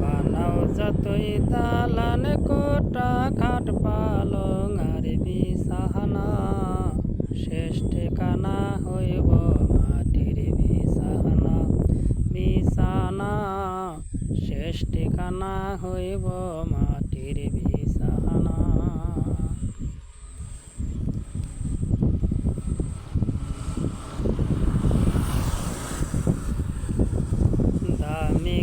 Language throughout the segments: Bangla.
বানাও যতই দালান কোটা খাট পালং, আর বিছানা। শেষ ঠিকানা হইব মাটির বিছানা। বিছানা, শেষ ঠিকানা হইব মাটির বিছানা দামি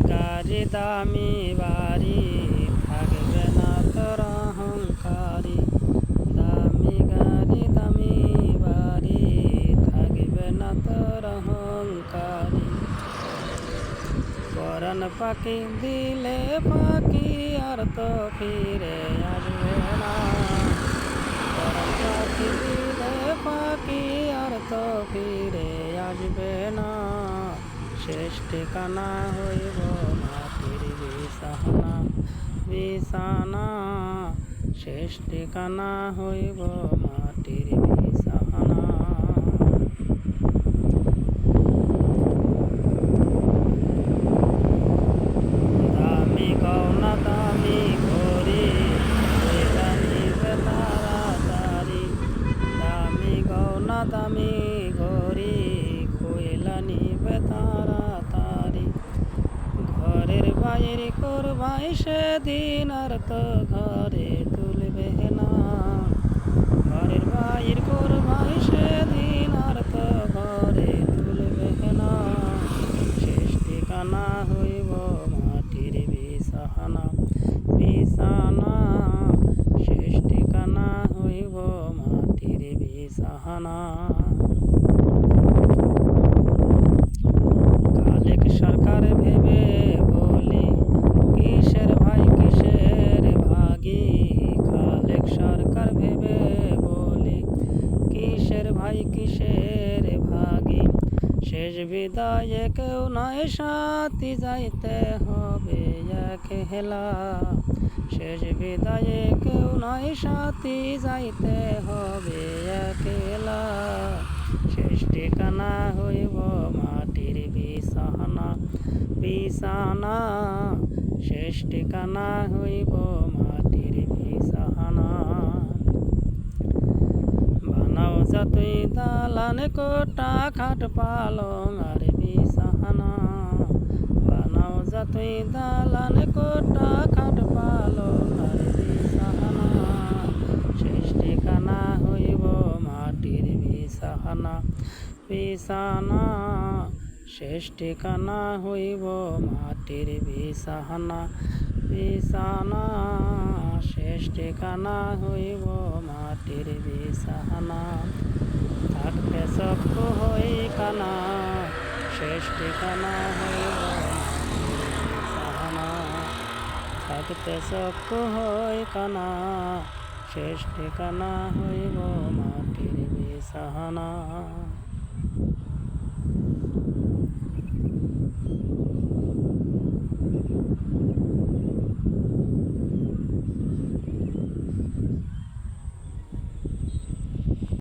গাড়ি দামি বাড়ি থাকবে না তোর অহংকারী। দামি গাড়ি, দামি বাড়ি থাকবে না তোর অহংকারী। পরান পাখি দিলে পাখি আর তো ফিরে আসবে না। পরান পাখি দিলে পাখি আর তো ফিরে আসবে না। শেষ ঠিকানা হইব মাটির বিছানা বিছানা। শেষ ঠিকানা হইব মাটির বিছানা। দামি গহনা দামি ঘড়ি দামি গহনা দামি বাইরে করবাই সেদিন আর তো ঘরে তুলবে না। ঘরের বাইর করবাই সেদিন আর তো ঘরে তুলবে না। শেষ ঠিকানা হইব মাটির বিছানা বিছানা। শেষ ঠিকানা হইব মাটির বিছানা। কিসের ভাই কিসের ভাগি? শেষ বিদায়ে কেউ নয় সাথী যাইতে হবে এক হেলা শেষ বিদায়ে কেউ নয় সাথী যাইতে হবে এক হেলা শেষ ঠিকানা হইব মাটির বিছানা বিছানা। শেষ ঠিকানা হইব মাটির যতই দালান কোটা খাট পালং আর বিছানা। বানাও যতই দালান কোটা খাট পালং আর বিছানা। শেষ ঠিকানা হইব মাটির বিছানা। বিছানা শেষ ঠিকানা হইব মাটির বিছানা। বিছানা ঠিকানা হইব মাটির বিছানা। থাকতে সক্ষ হই কানা, শেষ ঠিকানা হইব বিছানা। থাকতে সক্ষ হই কানা, শেষ ঠিকানা হইব মাটির বিছানা।